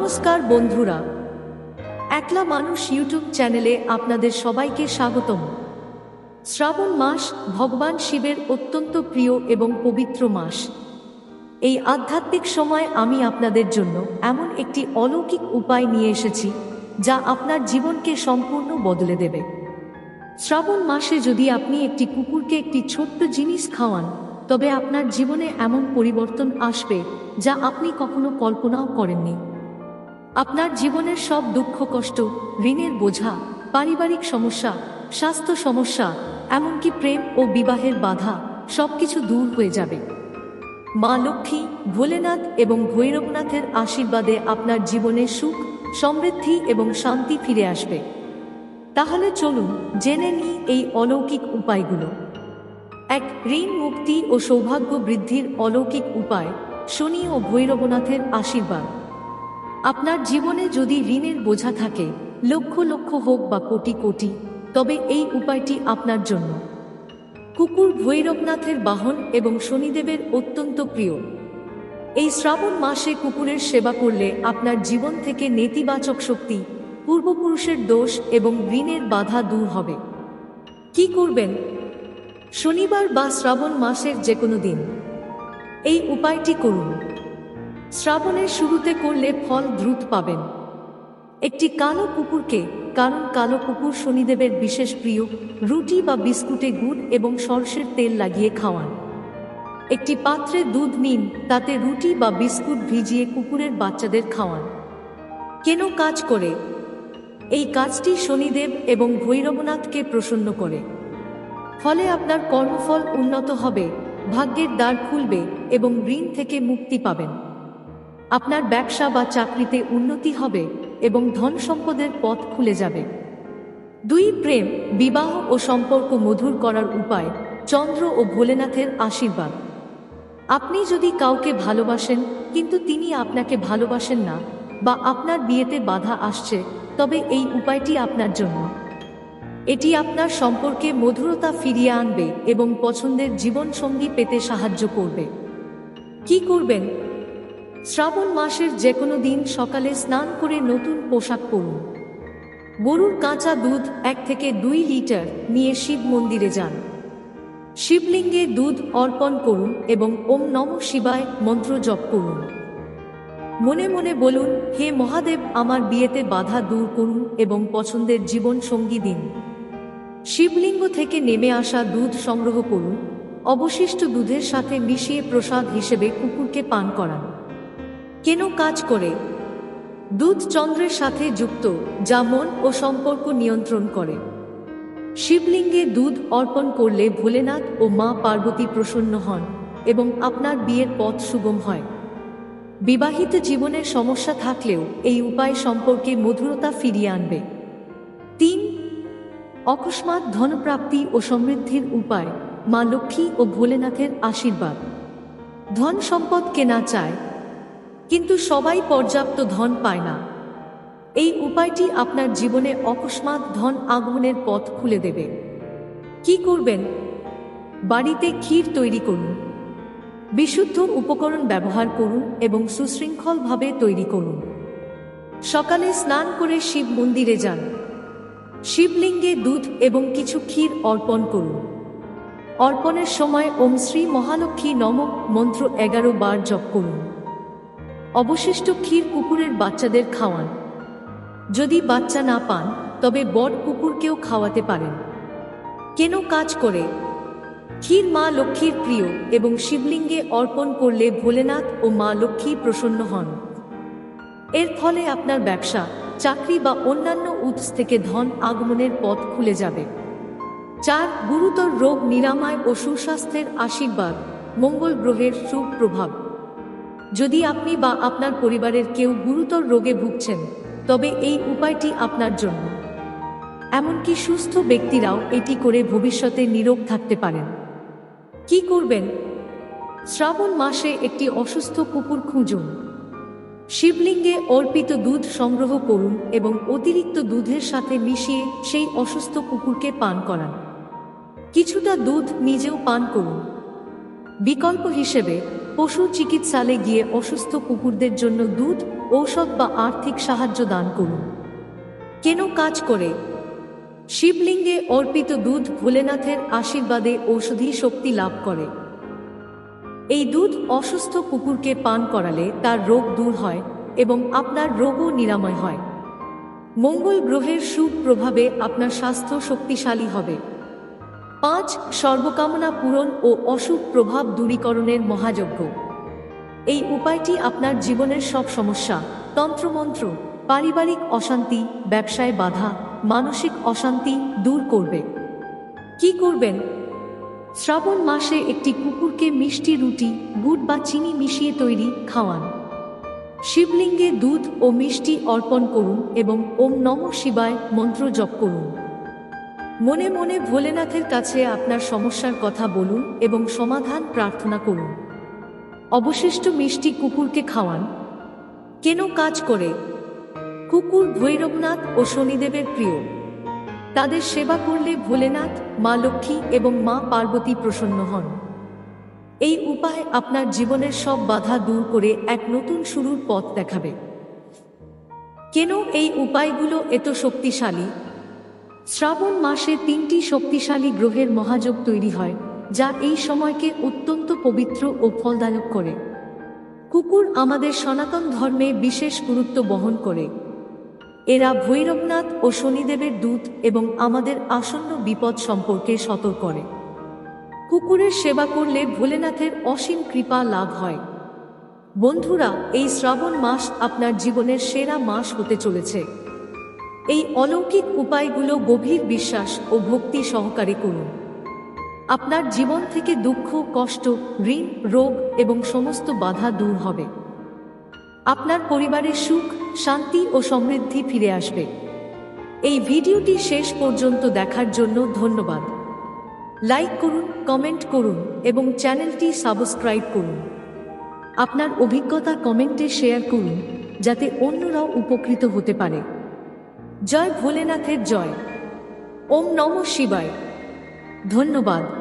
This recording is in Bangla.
নমস্কার বন্ধুরা। একলা মানুষ ইউটিউব চ্যানেলে আপনাদের সবাইকে স্বাগতম। শ্রাবণ মাস ভগবান শিবের অত্যন্ত প্রিয় এবং পবিত্র মাস। এই আধ্যাত্মিক সময় আমি আপনাদের জন্য এমন একটি অলৌকিক উপায় নিয়ে এসেছি, যা আপনার জীবনকে সম্পূর্ণ বদলে দেবে। শ্রাবণ মাসে যদি আপনি একটি কুকুরকে একটি ছোট্ট জিনিস খাওয়ান, তবে আপনার জীবনে এমন পরিবর্তন আসবে, যা আপনি কখনো কল্পনাও করেননি। আপনার জীবনের সব দুঃখ, কষ্ট, ঋণের বোঝা, পারিবারিক সমস্যা, স্বাস্থ্য সমস্যা, এমনকি প্রেম ও বিবাহের বাধা, সবকিছু দূর হয়ে যাবে। মা লক্ষ্মী, ভোলেনাথ এবং ভৈরবনাথের আশীর্বাদে আপনার জীবনে সুখ, সমৃদ্ধি এবং শান্তি ফিরে আসবে। তাহলে চলুন জেনে নিই এই অলৌকিক উপায়গুলো। এক ঋণ মুক্তি ও সৌভাগ্য বৃদ্ধির অলৌকিক উপায় শনি ও ভৈরবনাথের আশীর্বাদ। আপনার জীবনে যদি ঋণের বোঝা থাকে, লক্ষ লক্ষ হোক বা কোটি কোটি, তবে এই উপায়টি আপনার জন্য। কুকুর ভৈরবনাথের বাহন এবং শনিদেবের অত্যন্ত প্রিয়। এই শ্রাবণ মাসে কুকুরের সেবা করলে আপনার জীবন থেকে নেতিবাচক শক্তি, পূর্বপুরুষের দোষ এবং ঋণের বাধা দূর হবে। কি করবেন? শনিবার বা শ্রাবণ মাসের যে কোনো দিন। এই উপায়টি করুন। শ্রাবণের শুরুতে করলে ফল দ্রুত পাবেন। একটি কালো কুকুরকে কারণ কালো কুকুর শনিদেবের বিশেষ প্রিয়, রুটি বা বিস্কুটে গুড় এবং সর্ষের তেল লাগিয়ে খাওয়ান। একটি পাত্রে দুধ নিন, তাতে রুটি বা বিস্কুট ভিজিয়ে কুকুরের বাচ্চাদের খাওয়ান। কেন কাজ করে? এই কাজটি শনিদেব এবং ভৈরবনাথকে প্রসন্ন করে। ফলে আপনার কর্মফল উন্নত হবে, ভাগ্যের দ্বার খুলবে এবং ঋণ থেকে মুক্তি পাবেন। আপনার ব্যবসা বা চাকরিতে উন্নতি হবে এবং ধন সম্পদের পথ খুলে যাবে। দুই, প্রেম, বিবাহ ও সম্পর্ক মধুর করার উপায় চন্দ্র ও ভোলেনাথের আশীর্বাদ। আপনি যদি কাউকে ভালোবাসেন, কিন্তু তিনি আপনাকে ভালোবাসেন না বা আপনার বিয়েতে বাধা আসছে, তবে এই উপায়টি আপনার জন্য। এটি আপনার সম্পর্কে মধুরতা ফিরিয়ে আনবে এবং পছন্দের জীবনসঙ্গী পেতে সাহায্য করবে। কি করবেন? শ্রাবণ মাসের যে কোনো দিন সকালে স্নান করে নতুন পোশাক পরুন। গরুর কাঁচা দুধ এক থেকে দুই লিটার নিয়ে শিব মন্দিরে যান। শিবলিঙ্গে দুধ অর্পণ করুন এবং ওম নম শিবায় মন্ত্র জপ করুন। মনে মনে বলুন, হে মহাদেব, আমার বিয়েতে বাধা দূর করুন এবং পছন্দের জীবন সঙ্গী দিন। শিবলিঙ্গ থেকে নেমে আসা দুধ সংগ্রহ করুন। অবশিষ্ট দুধের সাথে মিশিয়ে প্রসাদ হিসেবে কুকুরকে পান করান। কেন কাজ করে? দুধ চন্দ্রের সাথে যুক্ত, যা মন ও সম্পর্ক নিয়ন্ত্রণ করে। শিবলিঙ্গে দুধ অর্পণ করলে ভোলেনাথ ও মা পার্বতী প্রসন্ন হন এবং আপনার বিয়ের পথ সুগম হয়। বিবাহিত জীবনের সমস্যা থাকলেও এই উপায় সম্পর্কে মধুরতা ফিরিয়ে আনবে। তিন, অকস্মাৎ ধনপ্রাপ্তি ও সমৃদ্ধির উপায় মা লক্ষ্মী ও ভোলেনাথের আশীর্বাদ। ধন সম্পদ কেনা চায় কিন্তু সবাই পর্যাপ্ত ধন পায় না। এই উপায়টি আপনার জীবনে অকস্মাৎ ধন আগমনের পথ খুলে দেবে। কি করবেন? বাড়িতে ক্ষীর তৈরি করুন। বিশুদ্ধ উপকরণ ব্যবহার করুন এবং সুশৃঙ্খলভাবে তৈরি করুন। সকালে স্নান করে শিব মন্দিরে যান। শিবলিঙ্গে দুধ এবং কিছু ক্ষীর অর্পণ করুন। অর্পণের সময় ওম শ্রী মহালক্ষ্মী নমক মন্ত্র এগারো বার জপ করুন। অবশিষ্ট ক্ষীর কুকুরের বাচ্চাদের খাওয়ান। যদি বাচ্চা না পান, তবে বট কুকুরকেও খাওয়াতে পারেন। কেন কাজ করে? ক্ষীর মা লক্ষ্মীর প্রিয় এবং শিবলিঙ্গে অর্পণ করলে ভোলেনাথ ও মা লক্ষ্মী প্রসন্ন হন। এর ফলে আপনার ব্যবসা, চাকরি বা অন্যান্য উৎস থেকে ধন আগমনের পথ খুলে যাবে। চার, গুরুতর রোগ নিরাময় ও সুস্বাস্থ্যের আশীর্বাদ, মঙ্গল গ্রহের সুপ্রভাব। যদি আপনি বা আপনার পরিবারের কেউ গুরুতর রোগে ভুগছেন, তবে এই উপায়টি আপনার জন্য। এমনকি সুস্থ ব্যক্তিরাও এটি করে ভবিষ্যতে নিরোগ থাকতে পারেন। কি করবেন? শ্রাবণ মাসে একটি অসুস্থ কুকুর খুঁজুন। শিবলিঙ্গে অর্পিত দুধ সংগ্রহ করুন এবং অতিরিক্ত দুধের সাথে মিশিয়ে সেই অসুস্থ কুকুরকে পান করান। কিছুটা দুধ নিজেও পান করুন। বিকল্প হিসেবে পশু চিকিৎসালে গিয়ে অসুস্থ কুকুরদের জন্য দুধ, ঔষধ বা আর্থিক সাহায্য দান করুন। কেন কাজ করে? শিবলিঙ্গে অর্পিত দুধ ভোলেনাথের আশীর্বাদে ঔষধি শক্তি লাভ করে। এই দুধ অসুস্থ কুকুরকে পান করালে তার রোগ দূর হয় এবং আপনার রোগও নিরাময় হয়। মঙ্গল গ্রহের শুভ প্রভাবে আপনার স্বাস্থ্য শক্তিশালী হবে। পাঁচ সর্বকামনা পূরণ ও অশুভ প্রভাব দূরীকরণের মহাযজ্ঞ। এই উপায়টি আপনার জীবনের সব সমস্যা, তন্ত্রমন্ত্র, পারিবারিক অশান্তি, ব্যবসায় বাধা, মানসিক অশান্তি দূর করবে। কি করবেন? শ্রাবণ মাসে একটি কুকুরকে মিষ্টি রুটি গুড় বা চিনি মিশিয়ে তৈরি, খাওয়ান। শিবলিঙ্গে দুধ ও মিষ্টি অর্পণ করুন এবং ওম নম শিবায় মন্ত্র জপ করুন। মনে মনে ভোলেনাথের কাছে আপনার সমস্যার কথা বলুন এবং সমাধান প্রার্থনা করুন। অবশিষ্ট মিষ্টি কুকুরকে খাওয়ান। কেন কাজ করে? কুকুর ভৈরবনাথ ও শনিদেবের প্রিয়। তাদের সেবা করলে ভোলেনাথ, মা লক্ষ্মী এবং মা পার্বতী প্রসন্ন হন। এই উপায় আপনার জীবনের সব বাধা দূর করে এক নতুন শুরুর পথ দেখাবে। কেন এই উপায়গুলো এত শক্তিশালী? শ্রাবণ মাসে তিনটি শক্তিশালী গ্রহের মহাযোগ তৈরি হয়, যা এই সময়কে অত্যন্ত পবিত্র ও ফলদায়ক করে। কুকুর আমাদের সনাতন ধর্মে বিশেষ গুরুত্ব বহন করে। এরা ভৈরবনাথ ও শনিদেবের দূত এবং আমাদের আসন্ন বিপদ সম্পর্কে সতর্ক করে। কুকুরের সেবা করলে ভোলেনাথের অসীম কৃপা লাভ হয়। বন্ধুরা, এই শ্রাবণ মাস আপনার জীবনের সেরা মাস হতে চলেছে। এই অলৌকিক উপায়গুলো গভীর বিশ্বাস ও ভক্তি সহকারে করুন। আপনার জীবন থেকে দুঃখ, কষ্ট, ঋণ, রোগ এবং সমস্ত বাধা দূর হবে। আপনার পরিবারের সুখ, শান্তি ও সমৃদ্ধি ফিরে আসবে। এই ভিডিওটি শেষ পর্যন্ত দেখার জন্য ধন্যবাদ। লাইক করুন, কমেন্ট করুন এবং চ্যানেলটি সাবস্ক্রাইব করুন। আপনার অভিজ্ঞতা কমেন্টে শেয়ার করুন, যাতে অন্যরাও উপকৃত হতে পারে। জয় ভোলেনাথের জয়। ওম নম শিবায়। ধন্যবাদ।